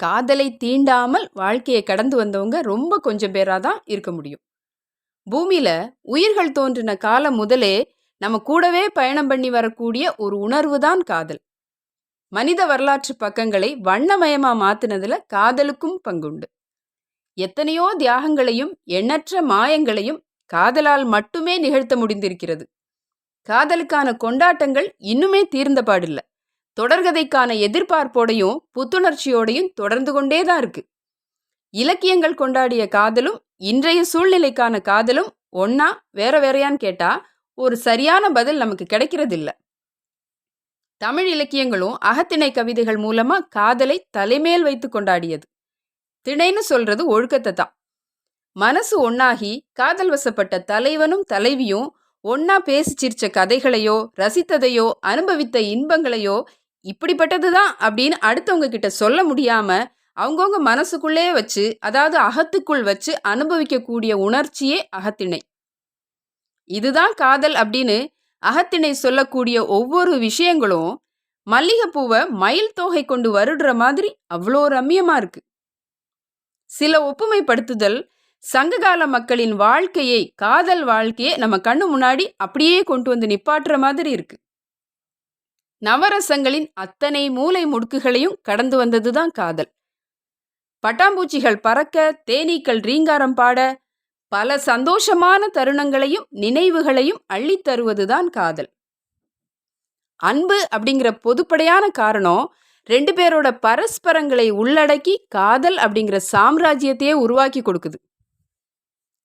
காதலை தீண்டாமல் வாழ்க்கையை கடந்து வந்தவங்க ரொம்ப கொஞ்சம் பேராக தான் இருக்க முடியும். பூமியில உயிர்கள் தோன்றின காலம் முதலே நம்ம கூடவே பயணம் பண்ணி வரக்கூடிய ஒரு உணர்வு தான் காதல். மனித வரலாற்று பக்கங்களை வண்ணமயமா மாத்துனதுல காதலுக்கும் பங்குண்டு. எத்தனையோ தியாகங்களையும் எண்ணற்ற மாயங்களையும் காதலால் மட்டுமே நிகழ்த்த முடிந்திருக்கிறது. காதலுக்கான கொண்டாட்டங்கள் இன்னுமே தீர்ந்த பாடில்லை. தொடர்கதைக்கான எதிர்பார்ப்போடையும் புத்துணர்ச்சியோடையும் தொடர்ந்து கொண்டே தான் இருக்கு. இலக்கியங்கள் கொண்டாடிய காதலும் இன்றைய சூழ்நிலைக்கான காதலும் ஒன்னா வேற வேறையான்னு கேட்டா ஒரு சரியான பதில் நமக்கு கிடைக்கிறதில்ல. தமிழ் இலக்கியங்களும் அகத்திணை கவிதைகள் மூலமா காதலை தலைமேல் வைத்து கொண்டாடியது. திணைன்னு சொல்றது ஒழுக்கத்தை தான். மனசு ஒன்னாகி காதல் வசப்பட்ட தலைவனும் தலைவியும் ஒன்னா பேசிச்சிரிச்ச கதைகளையோ ரசித்ததையோ அனுபவித்த இன்பங்களையோ இப்படிப்பட்டது தான் அப்படின்னு அடுத்தவங்க கிட்ட சொல்ல முடியாம அவங்கவுங்க மனசுக்குள்ளே வச்சு அதாவது அகத்துக்குள் வச்சு அனுபவிக்கக்கூடிய உணர்ச்சியே அகத்திணை. இதுதான் காதல் அப்படின்னு அகத்திணை சொல்லக்கூடிய ஒவ்வொரு விஷயங்களும் மல்லிகைப்பூவை மயில் தொகை கொண்டு வருடுற மாதிரி அவ்வளோ ரம்யமா இருக்கு. சில ஒப்புமைப்படுத்துதல் சங்ககால மக்களின் வாழ்க்கையை காதல் வாழ்க்கையை நம்ம கண்ணு முன்னாடி அப்படியே கொண்டு வந்து நிப்பாட்டுற மாதிரி இருக்கு. நவரசங்களின் அத்தனை மூலை முடுக்குகளையும் கடந்து வந்ததுதான் காதல். பட்டாம்பூச்சிகள் பறக்க தேனீக்கள் ரீங்காரம் பாட பல சந்தோஷமான தருணங்களையும் நினைவுகளையும் அள்ளித் தருவதுதான் காதல். அன்பு அப்படிங்கிற பொதுப்படையான காரணம் ரெண்டு பேரோட பரஸ்பரங்களை உள்ளடக்கி காதல் அப்படிங்கிற சாம்ராஜ்யத்தையே உருவாக்கி கொடுக்குது.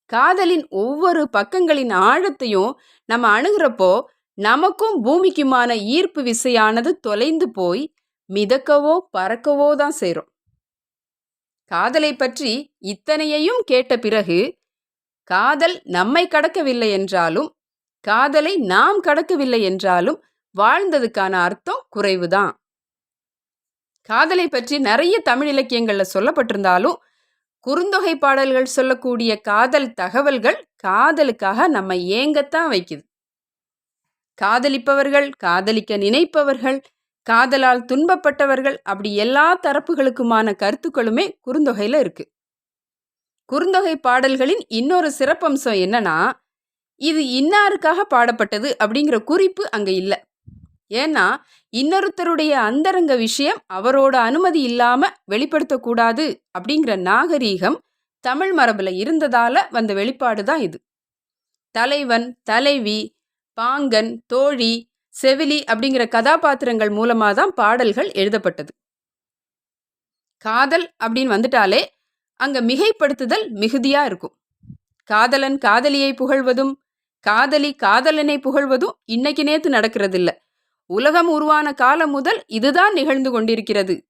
காதலின் ஒவ்வொரு பக்கங்களின் ஆழத்தையும் நம்ம அணுகிறப்போ நமக்கும் பூமிக்குமான ஈர்ப்பு விசையானது தொலைந்து போய் மிதக்கவோ பறக்கவோ தான் செய்கிறோம் காதலை பற்றி இத்தனையையும் கேட்ட பிறகு காதல் நம்மை கடக்கவில்லை என்றாலும் காதலை நாம் கடக்கவில்லை என்றாலும் வாழ்ந்ததுக்கான அர்த்தம் குறைவுதான். காதலை பற்றி நிறைய தமிழ் இலக்கியங்கள்ல சொல்லப்பட்டிருந்தாலும் குறுந்தொகை பாடல்கள் சொல்லக்கூடிய காதல் தகவல்கள் காதலுக்காக நம்ம ஏங்கத்தான் வைக்குது. காதலிப்பவர்கள் காதலிக்க நினைப்பவர்கள் காதலால் துன்பப்பட்டவர்கள் அப்படி எல்லா தரப்புகளுக்குமான கருத்துக்களுமே குறுந்தொகையில் இருக்கு. குறுந்தொகை பாடல்களின் இன்னொரு சிறப்பம்சம் என்னன்னா இது இன்னாருக்காக பாடப்பட்டது அப்படிங்கிற குறிப்பு அங்கே இல்லை. ஏன்னா இன்னொருத்தருடைய அந்தரங்க விஷயம் அவரோட அனுமதி இல்லாமல் வெளிப்படுத்தக்கூடாது அப்படிங்கிற நாகரீகம் தமிழ் மரபில் இருந்ததால வந்த வெளிப்பாடு தான் இது. தலைவன் தலைவி பாங்கன் தோழி செவிலி அப்படிங்கிற கதாபாத்திரங்கள் மூலமா தான் பாடல்கள் எழுதப்பட்டது. காதல் அப்படின்னு வந்துட்டாலே அங்க மிகைப்படுத்துதல் மிகுதியா இருக்கும். காதலன் காதலியை புகழ்வதும் காதலி காதலனை புகழ்வதும் இன்னைக்கு நேத்து நடக்கிறதில்ல. உலகம் உருவான காலம் முதல் இதுதான் நிகழ்ந்து கொண்டிருக்கிறது.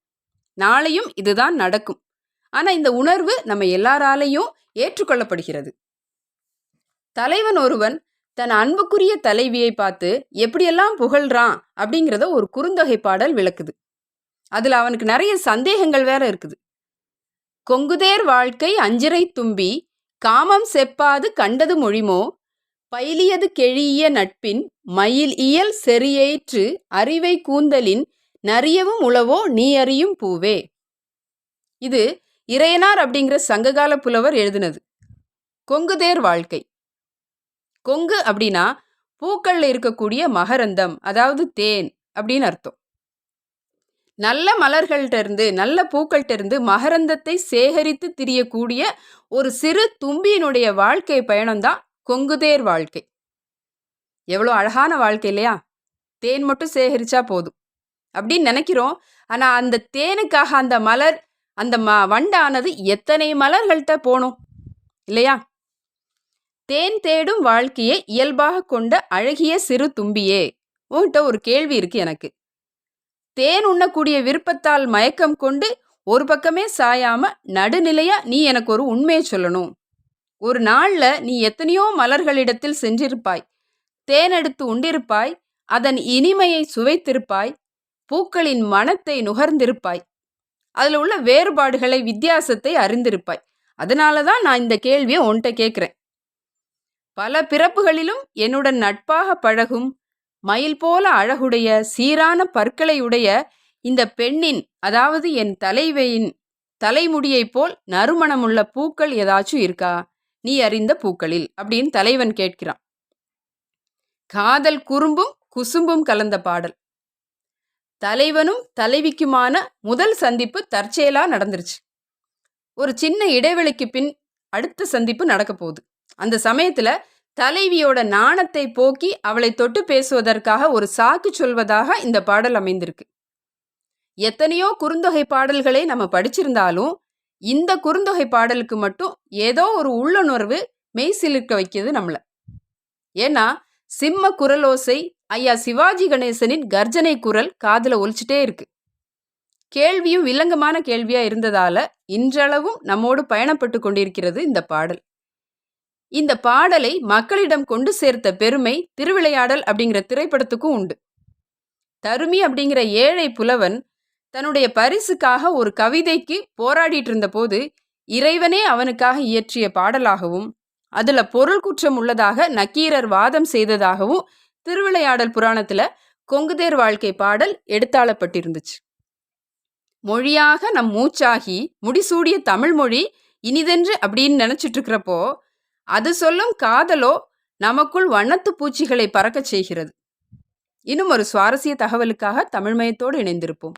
நாளையும் இதுதான் நடக்கும். ஆனா இந்த உணர்வு நம்ம எல்லாராலையும் ஏற்றுக்கொள்ளப்படுகிறது. தலைவன் ஒருவன் தன் அன்புக்குரிய தலைவியை பார்த்து எப்படியெல்லாம் புகழ்றான்? அப்படிங்கிறத ஒரு குறுந்தொகை பாடல் விளக்குது. அதில் அவனுக்கு நிறைய சந்தேகங்கள் வேற இருக்குது. கொங்குதேர் வாழ்க்கை அஞ்சிரை தும்பி காமம் செப்பாது கண்டது மொழிமோ? பயிலியது கெழிய நட்பின் மயில் இயல் செறியேற்று அறிவை கூந்தலின் நரியவும் உளவோ நீ அறியும் பூவே? இது இறையனார் அப்படிங்கிற சங்ககால புலவர் எழுதினது. கொங்குதேர் வாழ்க்கை கொங்கு அப்படின்னா பூக்கள்ல இருக்கக்கூடிய மகரந்தம் அதாவது தேன் அப்படின்னு அர்த்தம். நல்ல மலர்கள்ட்ட இருந்து நல்ல பூக்கள்கிட்ட இருந்து மகரந்தத்தை சேகரித்து திரியக்கூடிய ஒரு சிறு தும்பியினுடைய வாழ்க்கை பயணம்தான் கொங்குதேர் வாழ்க்கை. எவ்வளோ அழகான வாழ்க்கை இல்லையா? தேன் மட்டும் சேகரிச்சா போதும். அப்படின்னு நினைக்கிறோம். ஆனால் அந்த தேனுக்காக அந்த மலர் அந்த ம வண்டானது எத்தனை மலர்கள்ட்ட போகணும் இல்லையா? தேன் தேடும் வாழ்க்கையை இயல்பாக கொண்ட அழகிய சிறு தும்பியே. உன்கிட்ட ஒரு கேள்வி இருக்கு எனக்கு. தேன் உண்ணக்கூடிய விருப்பத்தால் மயக்கம் கொண்டு ஒரு பக்கமே சாயாம நடுநிலையா நீ எனக்கு ஒரு உண்மையை சொல்லணும். ஒரு நாள்ல நீ எத்தனையோ மலர்களிடத்தில் சென்றிருப்பாய். தேனெடுத்து உண்டிருப்பாய். அதன் இனிமையை சுவைத்திருப்பாய். பூக்களின் மனத்தை நுகர்ந்திருப்பாய். அதில் உள்ள வேறுபாடுகளை வித்தியாசத்தை அறிந்திருப்பாய். அதனால தான் நான் இந்த கேள்வியை உன்கிட்ட கேட்குறேன் பல பிறப்புகளிலும் என்னுடன் நட்பாக பழகும் மயில் போல அழகுடைய சீரான பற்களை உடைய இந்த பெண்ணின் அதாவது என் தலைவையின் தலைமுடியைப் போல் நறுமணமுள்ள பூக்கள் ஏதாச்சும் இருக்கா? நீ அறிந்த பூக்களில் அப்படின்னு தலைவன் கேட்கிறான். காதல் குறும்பும் குசும்பும் கலந்த பாடல். தலைவனும் தலைவிக்குமான முதல் சந்திப்பு தற்செயலா நடந்துருச்சு. ஒரு சின்ன இடைவெளிக்கு பின் அடுத்த சந்திப்பு நடக்க போகுது அந்த சமயத்துல தலைவியோட நாணத்தை போக்கி அவளை தொட்டு பேசுவதற்காக ஒரு சாக்கு சொல்வதாக இந்த பாடல் அமைந்திருக்கு. எத்தனையோ குறுந்தொகை பாடல்களை நம்ம படிச்சிருந்தாலும் இந்த குறுந்தொகை பாடலுக்கு மட்டும் ஏதோ ஒரு உள்ளுணர்வு மெய்சிலிருக்க வைக்கிறது நம்மள. ஏன்னா சிம்ம குரலோசை ஐயா சிவாஜி கணேசனின் கர்ஜனை குரல் காதில் ஒலிச்சிட்டே இருக்கு. கேள்வியும் வில்லங்கமான கேள்வியா இருந்ததால இன்றளவும் நம்மோடு பயணப்பட்டு கொண்டிருக்கிறது இந்த பாடல். இந்த பாடலை மக்களிடம் கொண்டு சேர்த்த பெருமை திருவிளையாடல் அப்படிங்கிற திரைப்படத்துக்கும் உண்டு. தருமி அப்படிங்கிற ஏழை புலவன் தன்னுடைய பரிசுக்காக ஒரு கவிதைக்கு போராடிட்டு இருந்தபோது இறைவனே அவனுக்காக இயற்றிய பாடலாகவும் அதுல பொருள் குற்றம் உள்ளதாக நக்கீரர் வாதம் செய்ததாகவும் திருவிளையாடல் புராணத்துல கொங்குதேர் வாழ்க்கை பாடல் எடுத்தாளப்பட்டிருந்துச்சு. மொழியாக நம் மூச்சாகி முடிசூடிய தமிழ் மொழி இனிதென்று அப்படின்னு நினைச்சிட்டு இருக்கிறப்போ அது சொல்லும் காதலோ நமக்குள் வண்ணத்து பூச்சிகளை பறக்கச் செய்கிறது. இன்னும் ஒரு சுவாரஸ்ய தகவலுக்காக தமிழ்மயத்தோடு இணைந்திருப்போம்.